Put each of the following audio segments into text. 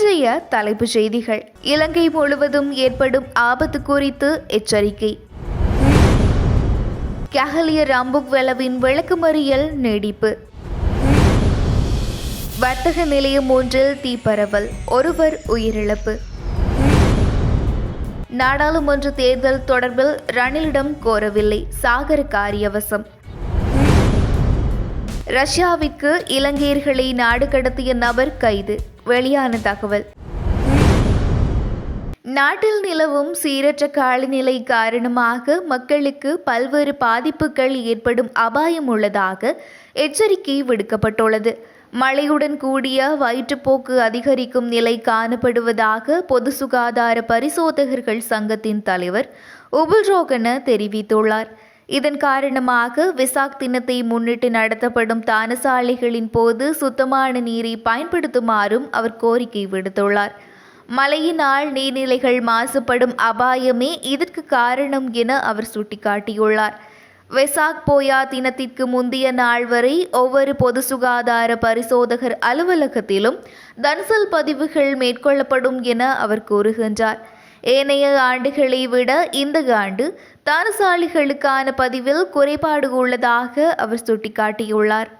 இன்றைய தலைப்புச் செய்திகள். இலங்கை முழுவதும் ஏற்படும் ஆபத்து குறித்து எச்சரிக்கை. கஹலிய ரம்புக் வெலவின் விளக்குமறியல் நீடிப்பு. வர்த்தக நிலையம் ஒன்றில் தீப்பரவல் ஒருவர் உயிரிழப்பு. நாடாளுமன்ற தேர்தல் தொடர்பில் ரணிலிடம் கோரவில்லை சாகர காரியவசம். ரஷ்யாவிற்கு இலங்கையர்களை நாடு கடத்திய நபர் கைது. வெளியான தகவல். நாட்டில் நிலவும் சீரற்ற காலநிலை காரணமாக மக்களுக்கு பல்வேறு பாதிப்புகள் ஏற்படும் அபாயம் உள்ளதாக எச்சரிக்கை விடுக்கப்பட்டுள்ளது. மழையுடன் கூடிய வயிற்றுப்போக்கு அதிகரிக்கும் நிலை காணப்படுவதாக பொது சுகாதார பரிசோதகர்கள் சங்கத்தின் தலைவர் உபுல்ரோகன தெரிவித்துள்ளார். இதன் காரணமாக விசாக் தினத்தை முன்னிட்டு நடத்தப்படும் தானசாலைகளின் போது சுத்தமான நீரை பயன்படுத்துமாறும் அவர் கோரிக்கை விடுத்துள்ளார். மழையினால் நீர்நிலைகள் மாசுபடும் அபாயமே இதற்கு காரணம் என அவர் சுட்டிக்காட்டியுள்ளார். வெசாக் போயா தினத்திற்கு முந்தைய நாள் வரை ஒவ்வொரு பொது சுகாதார பரிசோதகர் அலுவலகத்திலும் தன்சல் பதிவுகள் மேற்கொள்ளப்படும் என அவர் கூறுகின்றார். ஏனைய ஆண்டுகளை விட இந்த ஆண்டு தானசாலிகளுக்கான பதிவில் குறைபாடு உள்ளதாக அவர் சுட்டிக்காட்டியுள்ளார்.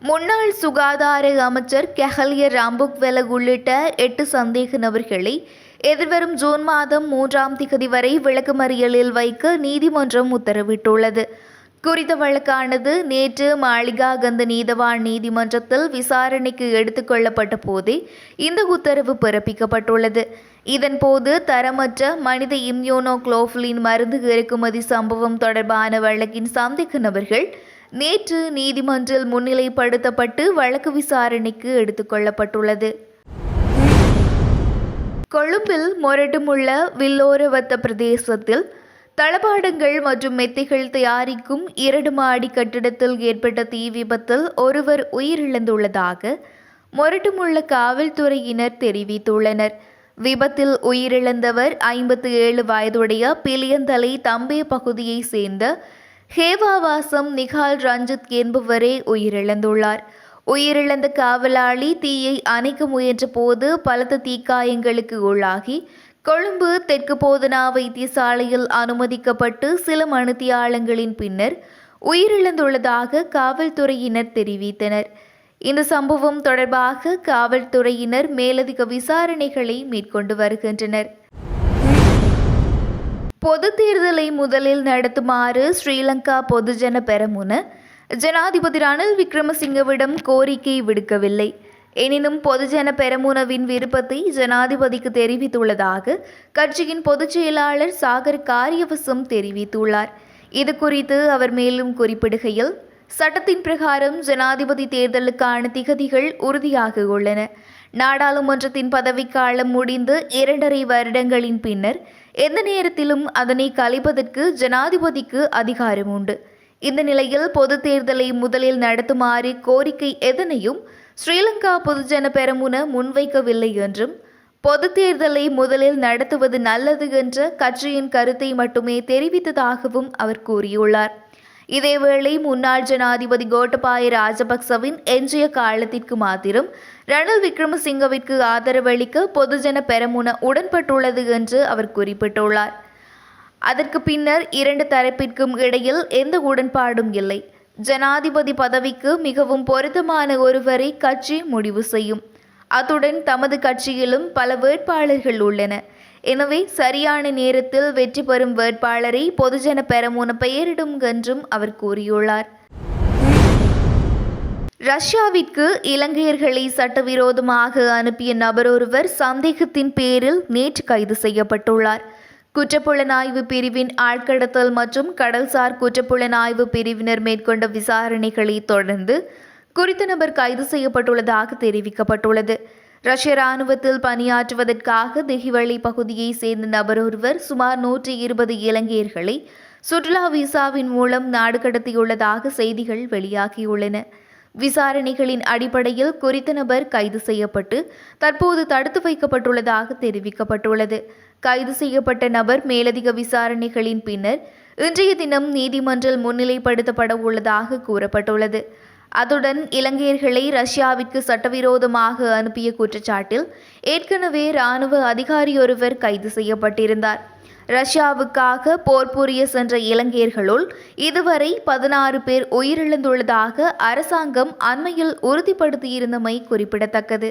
முன்னாள் சுகாதார அமைச்சர் கெஹலிய ராம்புக்வெல உள்ளிட்ட எட்டு சந்தேக நபர்களை எதிர்வரும் ஜூன் மாதம் மூன்றாம் திகதி வரை விளக்குமறியலில் வைக்க நீதிமன்றம் உத்தரவிட்டுள்ளது. குறித்த வழக்கானது நேற்று மாளிகாகந்த நீதவான் நீதிமன்றத்தில் விசாரணைக்கு எடுத்துக்கொள்ளப்பட்ட போதே இந்த உத்தரவு பிறப்பிக்கப்பட்டுள்ளது. இதன்போது தரமற்ற மனித இம்யூனோக்ளோஃபிலின் மருந்து இறக்குமதி சம்பவம் தொடர்பான வழக்கின் சந்தேக நபர்கள் நேற்று நீதிமன்றில் முன்னிலைப்படுத்தப்பட்டு வழக்கு விசாரணைக்கு எடுத்துக்கொள்ளப்பட்டுள்ளது கொழும்பில் முரட்டுமுள்ள வில்லோரவத்த பிரதேசத்தில் தளபாடங்கள் மற்றும் மெத்தைகள் தயாரிக்கும் இரண்டு மாடி கட்டிடத்தில் ஏற்பட்ட தீ விபத்தில் ஒருவர் உயிரிழந்துள்ளதாக மொரட்டுமுள்ள காவல்துறையினர் தெரிவித்துள்ளனர். விபத்தில் உயிரிழந்தவர் ஐம்பத்தி ஏழு வயதுடைய பிலியந்தலை தம்பே பகுதியைச் சேர்ந்த ஹேவாவாசம் நிகால் ரஞ்சித் என்பவரே உயிரிழந்துள்ளார். உயிரிழந்த காவலாளி தீயை அணைக்க முயன்ற போது பலத்த தீக்காயங்களுக்கு உள்ளாகி கொழும்பு தெற்கு போதனா வைத்தியசாலையில் அனுமதிக்கப்பட்டு சில மனுத்தியாளங்களின் பின்னர் உயிரிழந்துள்ளதாக காவல்துறையினர் தெரிவித்தனர். இந்த சம்பவம் தொடர்பாக காவல்துறையினர் மேலதிக விசாரணைகளை மேற்கொண்டு வருகின்றனர். பொது தேர்தலை முதலில் நடத்துமாறு ஸ்ரீலங்கா பொதுஜன பெரமுன ஜனாதிபதி ரணில் விக்ரமசிங்கவிடம் கோரிக்கை விடுக்கவில்லை. எனினும் பொதுஜன பெரமுனவின் விருப்பத்தை ஜனாதிபதிக்கு தெரிவித்துள்ளதாக கட்சியின் பொதுச் செயலாளர் சாகர் காரியவசம் தெரிவித்துள்ளார். இது குறித்து அவர் மேலும் குறிப்பிடுகையில் சட்டத்தின் பிரகாரம் ஜனாதிபதி தேர்தலுக்கான திகதிகள் உறுதியாக உள்ளன. நாடாளுமன்றத்தின் பதவிக்காலம் முடிந்து இரண்டரை வருடங்களின் பின்னர் எந்த நேரத்திலும் அதனை கலைப்பதற்கு ஜனாதிபதிக்கு அதிகாரம் உண்டு இந்த நிலையில் பொது தேர்தலை முதலில் நடத்துமாறு கோரிக்கை எதனையும் ஸ்ரீலங்கா பொதுஜன பெரமுன முன்வைக்கவில்லை என்றும் பொது தேர்தலை முதலில் நடத்துவது நல்லது என்ற கட்சியின் கருத்தை மட்டுமே தெரிவித்ததாகவும் அவர் கூறியுள்ளார். இதேவேளை முன்னாள் ஜனாதிபதி கோட்டபாய ராஜபக்சவின் எஞ்சிய காலத்திற்கு மாத்திரம் ரணில் விக்ரமசிங்கவிற்கு ஆதரவளிக்க பொதுஜன பெரமுன உடன்பட்டுள்ளது என்று அவர் குறிப்பிட்டுள்ளார். அதற்கு பின்னர் இரண்டு தரப்பிற்கும் இடையில் எந்த உடன்பாடும் இல்லை. ஜனாதிபதி பதவிக்கு மிகவும் பொருத்தமான ஒருவரை கட்சி முடிவு செய்யும். அத்துடன் தமது கட்சியிலும் பல வேட்பாளர்கள் உள்ளன. எனவே சரியான நேரத்தில் வெற்றி பெறும் வேட்பாளரை பொதுஜன பெரமுன பெயரிடும் என்றும் அவர் கூறியுள்ளார். ரஷ்யாவிற்கு இலங்கையர்களை சட்டவிரோதமாக அனுப்பிய நபர் ஒருவர் சந்தேகத்தின் பேரில் நேற்று கைது செய்யப்பட்டுள்ளார். குற்றப்புலனாய்வு பிரிவின் ஆட்கடத்தல் மற்றும் கடல்சார் குற்றப்புலனாய்வு பிரிவினர் மேற்கொண்ட விசாரணைகளை தொடர்ந்து குறித்த நபர் கைது செய்யப்பட்டுள்ளதாக தெரிவிக்கப்பட்டுள்ளது. ரஷ்ய ராணுவத்தில் பணியாற்றுவதற்காக திகிவள்ளி பகுதியை சேர்ந்த நபர் ஒருவர் சுமார் நூற்றி இருபது இலங்கையர்களை சுற்றுலா விசாவின் மூலம் நாடு கடத்தியுள்ளதாக செய்திகள் வெளியாகியுள்ளன. விசாரணைகளின் அடிப்படையில் குறித்த நபர் கைது செய்யப்பட்டு தற்போது தடுத்து வைக்கப்பட்டுள்ளதாக தெரிவிக்கப்பட்டுள்ளது. கைது செய்யப்பட்ட நபர் மேலதிக விசாரணைகளின் பின்னர் இன்றைய தினம் நீதிமன்றில் முன்னிலைப்படுத்தப்பட உள்ளதாக கூறப்பட்டுள்ளது. அதுடன் இலங்கையர்களை ரஷ்யாவிற்கு சட்டவிரோதமாக அனுப்பிய குற்றச்சாட்டில் ஏற்கனவே இராணுவ அதிகாரியொருவர் கைது செய்யப்பட்டிருந்தார். ரஷ்யாவுக்காக போர் புரிய சென்ற இலங்கையர்களுள் இதுவரை பதினாறு பேர் உயிரிழந்துள்ளதாக அரசாங்கம் அண்மையில் உறுதிப்படுத்தியிருந்தமை குறிப்பிடத்தக்கது.